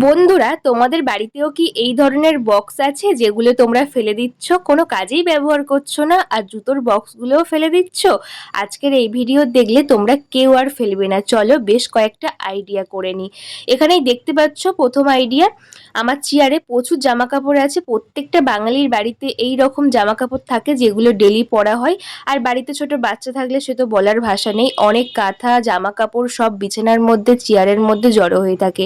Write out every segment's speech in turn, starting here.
বন্ধুরা, তোমাদের বাড়িতেও কি এই ধরনের বক্স আছে যেগুলো তোমরা ফেলে দিচ্ছ? কোনো কাজেই ব্যবহার করছ না আর জুতোর বক্সগুলোও ফেলে দিচ্ছ? আজকের এই ভিডিও দেখলে তোমরা কেউ আর ফেলবে না। চলো বেশ কয়েকটা আইডিয়া করে নিই এখানেই দেখতে পাচ্ছ প্রথম আইডিয়া আমার চেয়ারে প্রচুর জামা কাপড় আছে। প্রত্যেকটা বাঙালির বাড়িতে এই রকম জামা কাপড় থাকে যেগুলো ডেলি পরা হয়। আর বাড়িতে ছোট বাচ্চা থাকলে সে তো বলার ভাষা নেই। অনেক কাঁথা জামা কাপড় সব বিছানার মধ্যে, চেয়ারের মধ্যে জড়ো হয়ে থাকে।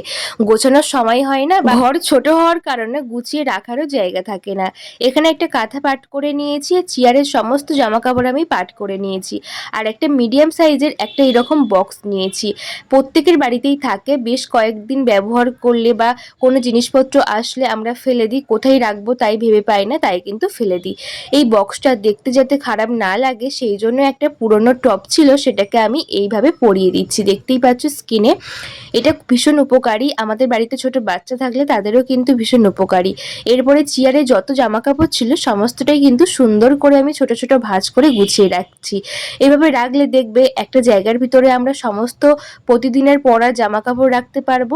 গোছানোর সময় হয় না বা ঘর ছোট হওয়ার কারণে গুছিয়ে রাখারও জায়গা থাকে না। এখানে একটা কাঁথা পাট করে নিয়েছি, আর চেয়ারের সমস্ত জামা কাপড় আমি পাট করে নিয়েছি। আর একটা মিডিয়াম সাইজের একটা এরকম বক্স নিয়েছি। প্রত্যেকের বাড়িতেই থাকে, বেশ কয়েকদিন ব্যবহার করলে বা কোনো জিনিসপত্র আসলে আমরা ফেলে দিই, কোথায় রাখব তাই ভেবে পাই না, তাই কিন্তু ফেলে দিই। এই বক্সটা দেখতে যাতে খারাপ না লাগে, সেই জন্য একটা পুরনো টপ ছিল, সেটাকে আমি এইভাবে পরিয়ে দিচ্ছি। দেখতেই পাচ্ছ স্কিনে। এটা ভীষণ উপকারী। আমাদের বাড়িতে ছোট বাচ্চা থাকলে তাদেরও কিন্তু ভীষণ উপকারী। এরপরে চেয়ারে যত জামা কাপড় ছিল, সমস্তটাই কিন্তু সুন্দর করে আমি ছোট ছোট ভাঁজ করে গুছিয়ে রাখছি। এভাবে রাখলে দেখবে একটা জায়গার ভিতরে আমরা সমস্ত প্রতিদিনের পরা জামা কাপড় রাখতে পারব।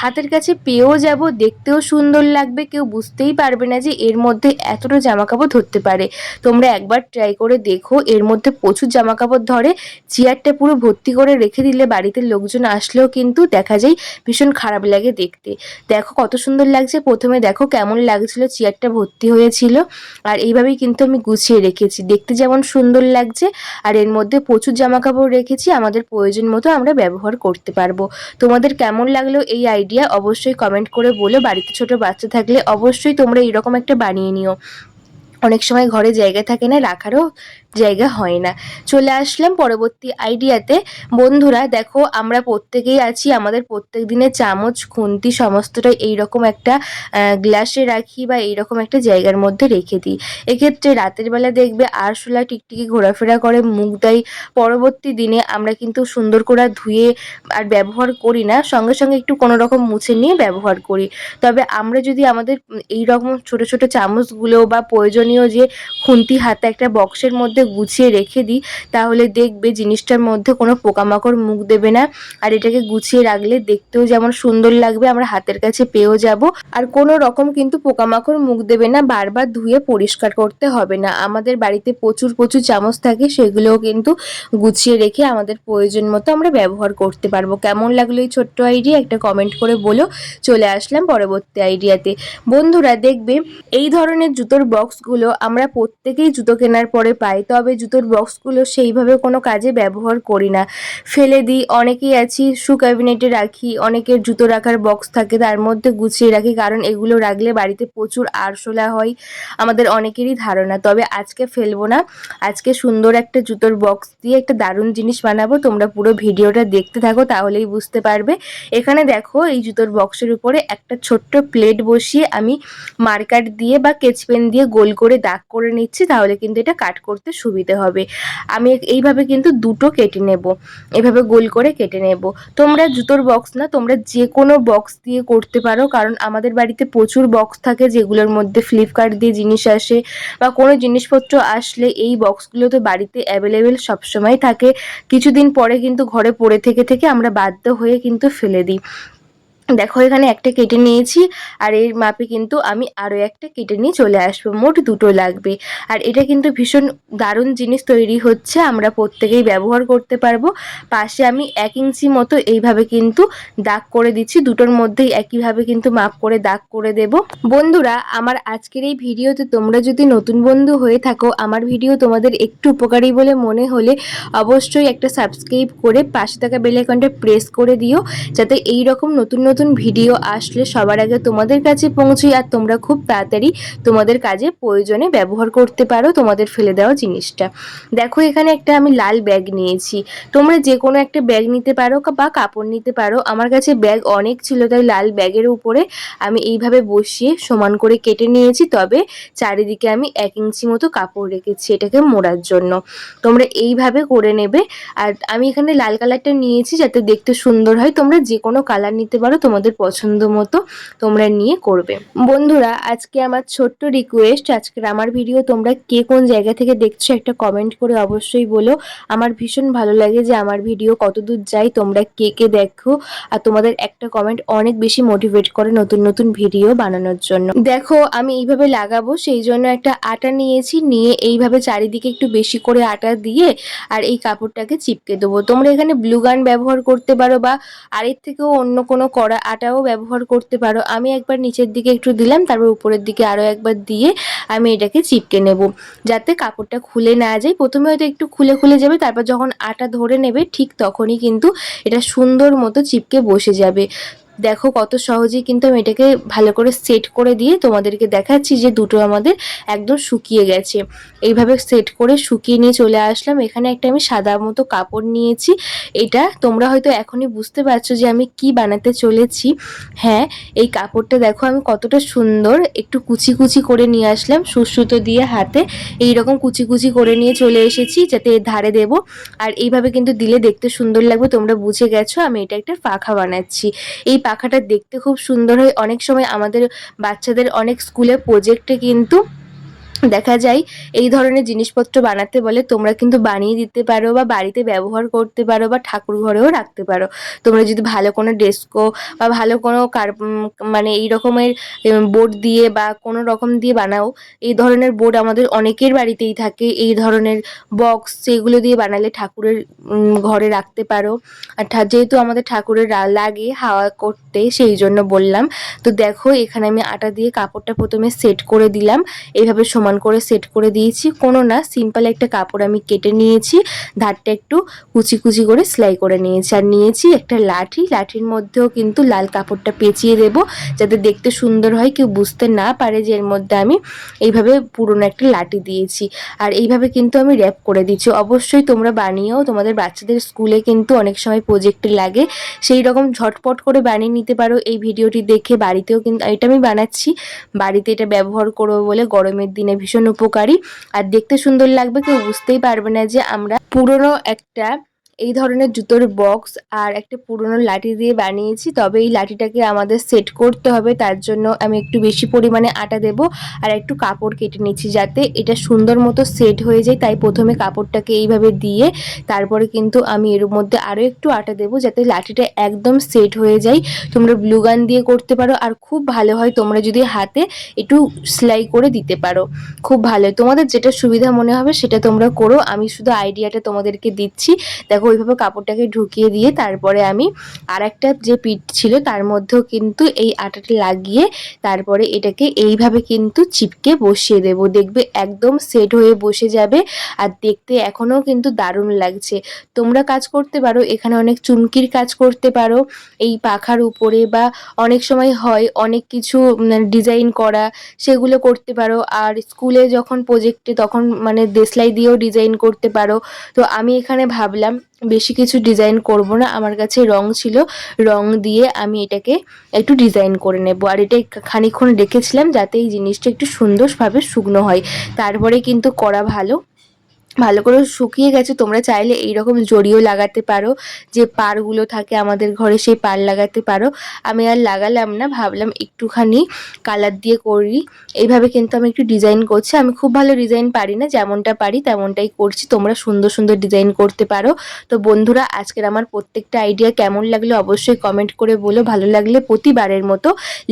হাতের কাছে পেয়েও যাব, দেখতেও সুন্দর লাগবে, কেউ বুঝতেই পারবে না যে এর মধ্যে এতটা জামা কাপড় ধরতে পারে। তোমরা একবার ট্রাই করে দেখো, এর মধ্যে প্রচুর জামা কাপড় ধরে, চেয়ারটা পুরো ভর্তি করে রেখে দিলে বাড়িতে লোকজন আসলেও কিন্তু দেখা যায় ভীষণ খারাপ লাগে দেখতে। দেখো কত সুন্দর লাগছে। প্রথমে দেখো কেমন লাগছিল, চেয়ারটা ভর্তি হয়েছিল। আর এইভাবেই কিন্তু আমি গুছিয়ে রেখেছি। দেখতে যেমন সুন্দর লাগছে, আর এর মধ্যে প্রচুর জামা কাপড় রেখেছি, আমাদের প্রয়োজন মতো আমরা ব্যবহার করতে পারব। তোমাদের কেমন লাগল এই আইডিয়া অবশ্যই কমেন্ট করে বলো। বাড়িতে ছোট বাচ্চা থাকলে অবশ্যই তোমরা এরকম একটা বানিয়ে নিও। অনেক সময় ঘরে জায়গা থাকে না, রাখারও জায়গা হয় না। চলে আসলাম পরবর্তী আইডিয়াতে বন্ধুরা, দেখো, আমরা প্রত্যেকেই আছি, আমাদের প্রত্যেক দিনের চামচ, খুন্তি, সমস্তটাই এইরকম একটা গ্লাসে রাখি বা এইরকম একটা জায়গার মধ্যে রেখে দিই। এক্ষেত্রে রাতের বেলা দেখবে আরশোলা টিকটিকি ঘোরাফেরা করে মুখ দেয় পরবর্তী দিনে আমরা কিন্তু সুন্দর করে ধুয়ে আর ব্যবহার করি না। সঙ্গে সঙ্গে একটু কোনো রকম মুছে নিয়ে ব্যবহার করি। তবে আমরা যদি আমাদের এই রকম ছোট ছোট চামচগুলো বা প্রয়োজনীয় যে খুন্তি হাতে একটা বক্সের মধ্যে গুছিয়ে রেখে দিই, তাহলে দেখবে জিনিসটার মধ্যে কোনো পোকামাকড় মুখ দেবে না। আর এটাকে গুছিয়ে রাখলে দেখতেও যেমন সুন্দর লাগবে, আমরা হাতের কাছে পেয়েও যাব। আর কোনো রকম কিন্তু পোকামাকড় মুখ দেবে না, বারবার ধুয়ে পরিষ্কার করতে হবে না। আমাদের বাড়িতে প্রচুর প্রচুর চামচ থাকে, সেগুলোও কিন্তু গুছিয়ে রেখে আমাদের প্রয়োজন মতো আমরা ব্যবহার করতে পারব। কেমন লাগল এই ছোট্ট আইডিয়া একটা কমেন্ট করে বলো। চলে আসলাম পরবর্তী আইডিয়াতে বন্ধুরা, দেখবে এই ধরনের জুতোর বক্সগুলো আমরা প্রত্যেকেই জুতো কেনার পরে পাই। তবে জুতোর বক্সগুলো সেইভাবে কোনো কাজে ব্যবহার করি না। ফেলে দিই, অনেকেই আছি, শু ক্যাবিনেটে রাখি, অনেকের জুতো রাখার বক্স থাকে, তার মধ্যে গুছিয়ে রাখি, কারণ এগুলো রাখলে বাড়িতে প্রচুর আরশোলা হয়, আমাদের অনেকেরই ধারণা। তবে আজকে ফেলব না, আজকে সুন্দর একটা জুতোর বক্স দিয়ে একটা দারুণ জিনিস বানাবো, তোমরা পুরো ভিডিওটা দেখতে থাকো, তাহলেই বুঝতে পারবে। এখানে দেখো, এই জুতোর বক্সের উপরে একটা ছোট্ট প্লেট বসিয়ে আমি মার্কার দিয়ে বা কেচপেন দিয়ে গোল করে দাগ করে নিচ্ছি, তাহলে কিন্তু এটা কাট করতে সুবিধে হবে। আমি এইভাবে কিন্তু দুটো কেটে নেব। এভাবে গোল করে কেটে নেব। তোমরা জুতোর বক্স না, তোমরা যে কোনো বক্স দিয়ে করতে পারো। কারণ আমাদের বাড়িতে প্রচুর বক্স থাকে যেগুলোর মধ্যে ফ্লিপকার্ট দিয়ে জিনিস আসে বা কোনো জিনিসপত্র আসলে এই বক্সগুলো তো বাড়িতে অ্যাভেলেবেল সবসময় থাকে। কিছুদিন পরে কিন্তু ঘরে পড়ে থেকে থেকে আমরা বাধ্য হয়ে কিন্তু ফেলে দিই। দেখো এখানে একটা কেটে নিয়েছি, আর এর মাপে কিন্তু আমি আরও একটা কেটে নিয়ে চলে আসব। মোট দুটো লাগবে। আর এটা কিন্তু ভীষণ দারুণ জিনিস তৈরি হচ্ছে, আমরা প্রত্যেকেই ব্যবহার করতে পারব। পাশে আমি এক ইঞ্চি মতো এইভাবে কিন্তু দাগ করে দিচ্ছি, দুটোর মধ্যেই একইভাবে কিন্তু মাপ করে দাগ করে দেব। বন্ধুরা, আমার আজকের এই ভিডিওতে তোমরা যদি নতুন বন্ধু হয়ে থাকো, আমার ভিডিও তোমাদের একটু উপকারী বলে মনে হলে অবশ্যই একটা সাবস্ক্রাইব করে পাশে থাকা বেলাইকনটা প্রেস করে দিও, যাতে এই রকম নতুন নতুন নতুন ভিডিও আসলে সবার আগে তোমাদের কাছে পৌঁছই আর তোমরা খুব তাড়াতাড়ি তোমাদের কাজে প্রয়োজনে ব্যবহার করতে পারো তোমাদের ফেলে দেওয়া জিনিসটা। দেখো এখানে একটা আমি লাল ব্যাগ নিয়েছি। তোমরা যে কোনো একটা ব্যাগ নিতে পারো বা কাপড় নিতে পারো। আমার কাছে ব্যাগ অনেক ছিল, তাই লাল ব্যাগের উপরে আমি এইভাবে বসিয়ে সমান করে কেটে নিয়েছি। তবে চারিদিকে আমি এক ইঞ্চি মতো কাপড় রেখেছি এটাকে মোড়ার জন্য। তোমরা এইভাবে করে নেবে। আর আমি এখানে লাল কালারটা নিয়েছি যাতে দেখতে সুন্দর হয়। তোমরা যে কোনো কালার নিতে পারো তোমাদের পছন্দ মতো তোমরা নিয়ে করবে। বন্ধুরা, আজকে আমার ছোট্ট রিকোয়েস্ট আজকের আমার ভিডিও তোমরা কে কোন জায়গা থেকে দেখছ একটা কমেন্ট করে অবশ্যই বলো। আমার ভীষণ ভালো লাগে যে আমার ভিডিও কতদূর যায়, তোমরা কে কে দেখো, আর তোমাদের একটা কমেন্ট অনেক বেশি মোটিভেট করে নতুন নতুন ভিডিও বানানোর জন্য। দেখো, আমি এইভাবে লাগাবো, সেই জন্য একটা আটা নিয়েছি, নিয়ে এইভাবে চারিদিকে একটু বেশি করে আটা দিয়ে আর এই কাপড়টাকে চিপকে দেবো। তোমরা এখানে ব্লু গান ব্যবহার করতে পারো বা আরের থেকেও অন্য কোনো কড়া আটাও ব্যবহার করতে পারো। আমি একবার নিচের দিকে একটু দিলাম, তারপর উপরের দিকে আরও একবার দিয়ে আমি এটাকে চিপকে নেব। যাতে কাপড়টা খুলে না যায়। প্রথমে হয়তো একটু খুলে খুলে যাবে, তারপর যখন আটা ধরে নেবে, ঠিক তখনই কিন্তু এটা সুন্দর মতো চিপকে বসে যাবে। দেখো কত সহজেই কিন্তু আমি এটাকে ভালো করে সেট করে দিয়ে তোমাদেরকে দেখাচ্ছি যে দুটো আমাদের একদম শুকিয়ে গেছে। এইভাবে সেট করে শুকিয়ে নিয়ে চলে আসলাম। এখানে একটা আমি সাদা মতো কাপড় নিয়েছি। এটা তোমরা হয়তো এখনই বুঝতে পারছ যে আমি কি বানাতে চলেছি। হ্যাঁ এই কাপড়টা দেখো আমি কতটা সুন্দর একটু কুচি কুচি করে নিয়ে আসলাম। সুসুতো দিয়ে হাতে এই রকম কুচি কুচি করে নিয়ে চলে এসেছি যাতে এর ধারে দেব। আর এইভাবে কিন্তু দিলে দেখতে সুন্দর লাগবে, তোমরা বুঝে গেছো। আমি এটা একটা পাখা বানাচ্ছি। এই পাখাটা দেখতে খুব সুন্দর হয়। অনেক সময় আমাদের বাচ্চাদের অনেক স্কুলে প্রোজেক্টে কিন্তু দেখা যায় এই ধরনের জিনিসপত্র বানাতে বলে তোমরা কিন্তু বানিয়ে দিতে পারো বা বাড়িতে ব্যবহার করতে পারো বা ঠাকুর ঘরেও রাখতে পারো। তোমরা যদি ভালো কোনো ডেস্কো বা ভালো কোনো কার মানে এই রকমের বোর্ড দিয়ে বা কোনো রকম দিয়ে বানাও, এই ধরনের বোর্ড আমাদের অনেকের বাড়িতেই থাকে। এই ধরনের বক্স সেগুলো দিয়ে বানালে ঠাকুরের ঘরে রাখতে পারো। আর যেহেতু আমাদের ঠাকুরের লাগে হাওয়া করতে, সেই জন্য বললাম। তো দেখো এখানে আমি আটা দিয়ে কাপড়টা প্রথমে সেট করে দিলাম। এইভাবে সমান করে সেট করে দিয়েছি। কোনো না সিম্পল একটা কাপড় আমি কেটে নিয়েছি, ধারটা একটু কুচি কুচি করে সেলাই করে নিয়েছি। আর নিয়েছি একটা লাঠি, লাঠির মধ্যেও কিন্তু লাল কাপড়টা পেঁচিয়ে দেব, যাতে দেখতে সুন্দর হয়, কেউ বুঝতে না পারে যে এর মধ্যে আমি এইভাবে পুরনো একটা লাঠি দিয়েছি। আর এইভাবে কিন্তু আমি র্যাপ করে দিচ্ছি অবশ্যই তোমরা বানিয়েও, তোমাদের বাচ্চাদের স্কুলে কিন্তু অনেক সময় প্রজেক্টে লাগে। সেই রকম ঝটপট করে বানিয়ে নিতে পারো। এই ভিডিওটি দেখে বাড়িতেও কিন্তু এটা আমি বানাচ্ছি। বাড়িতে এটা ব্যবহার করব বলে গরমের দিনে ভীষণ উপকারী। আর দেখতে সুন্দর লাগবে কেউ বুঝতেই পারবে না যে আমরা পুরনো একটা এই ধরনের জুতোর বক্স আর একটা পুরনো লাঠি দিয়ে বানিয়েছি। তবে এই লাঠিটাকে আমাদের সেট করতে হবে, তার জন্য আমি একটু বেশি পরিমাণে আটা দেব আর একটু কাপড় কেটে নিচ্ছি যাতে এটা সুন্দর মতো সেট হয়ে যায়। তাই প্রথমে কাপড়টাকে এইভাবে দিয়ে তারপরে কিন্তু আমি এর মধ্যে আরও একটু আটা দেব যাতে লাঠিটা একদম সেট হয়ে যায়। তোমরা ব্লুগান দিয়ে করতে পারো আর খুব ভালো হয় তোমরা যদি হাতে একটু সেলাই করে দিতে পারো। খুব ভালো। তোমাদের যেটা সুবিধা মনে হবে সেটা তোমরা করো। আমি শুধু আইডিয়াটা তোমাদেরকে দিচ্ছি। দেখো ওইভাবে কাপড়টাকে ঢুকিয়ে দিয়ে তারপরে আমি আর একটা যে পিঠ ছিল তার মধ্যেও কিন্তু এই আটাটা লাগিয়ে তারপরে এটাকে এইভাবে কিন্তু চিপকে বসিয়ে দেব। দেখবে একদম সেট হয়ে বসে যাবে আর দেখতে এখনও কিন্তু দারুণ লাগছে। তোমরা কাজ করতে পারো, এখানে অনেক চুমকির কাজ করতে পারো। এই পাখার উপরে বা অনেক সময় হয় অনেক কিছু ডিজাইন করা, সেগুলো করতে পারো। আর স্কুলে যখন প্রজেক্টে তখন মানে দেশলাই দিয়েও ডিজাইন করতে পারো। তো আমি এখানে ভাবলাম বেশি কিছু ডিজাইন করব না। আমার কাছে রং ছিল, রং দিয়ে আমি এটাকে একটু ডিজাইন করে নেব। আর এটা খানিক্ষণ রেখেছিলাম যাতে এই জিনিসটা একটু সুন্দরভাবে শুকনো হয়। তারপরে কিন্তু করা ভালো। ভালো করে শুকিয়ে গেছে। তোমরা চাইলে এই রকম জড়িও লাগাতে পারো। যে পারগুলো থাকে আমাদের ঘরে সেই পার লাগাতে পারো। আমি আর লাগালাম না, ভাবলাম একটুখানি কালার দিয়ে করি। এইভাবে কিন্তু আমি একটু ডিজাইন করছি। আমি খুব ভালো ডিজাইন পারি না, যেমনটা পারি তেমনটাই করছি। তোমরা সুন্দর সুন্দর ডিজাইন করতে পারো। তো বন্ধুরা, আজকের আমার প্রত্যেকটা আইডিয়া কেমন লাগল অবশ্যই কমেন্ট করে বলো। ভালো লাগলে প্রতিবারের মতো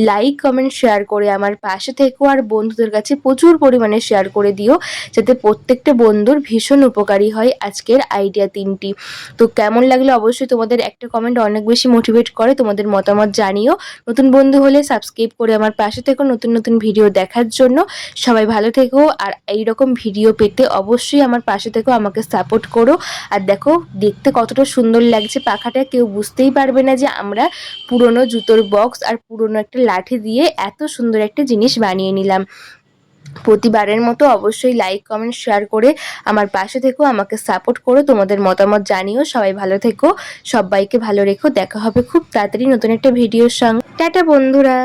লাইক কমেন্ট শেয়ার করে আমার পাশে থেকো। আর বন্ধুদের কাছে প্রচুর পরিমাণে শেয়ার করে দিও। যাতে প্রত্যেকটা বন্ধুর ভীষণ উপকারী হয় আজকের আইডিয়া তিনটি। তো কেমন লাগল অবশ্যই তোমাদের একটা কমেন্ট অনেক বেশি মোটিভেট করে তোমাদের মতামত জানিও। নতুন বন্ধু হলে সাবস্ক্রাইব করে আমার পাশে থেকো নতুন নতুন ভিডিও দেখার জন্য। সবাই ভালো থেকো আর এই রকম ভিডিও পেতে অবশ্যই আমার পাশে থেকো, আমাকে সাপোর্ট করো। আর দেখো, দেখতে কতটা সুন্দর লাগছে পাখাটা, কেউ বুঝতেই পারবে না যে আমরা পুরনো জুতোর বক্স আর পুরনো একটা লাঠি দিয়ে এত সুন্দর একটা জিনিস বানিয়ে নিলাম। প্রতিবারের মতো অবশ্যই লাইক কমেন্ট শেয়ার করে আমার পাশে থেকো, আমাকে সাপোর্ট করো, তোমাদের মতামত জানিও, সবাই ভালো থেকো, সবাইকে ভালো রেখো, দেখা হবে খুব তাড়াতাড়ি নতুন একটা ভিডিওর সঙ্গে। টাটা বন্ধুরা!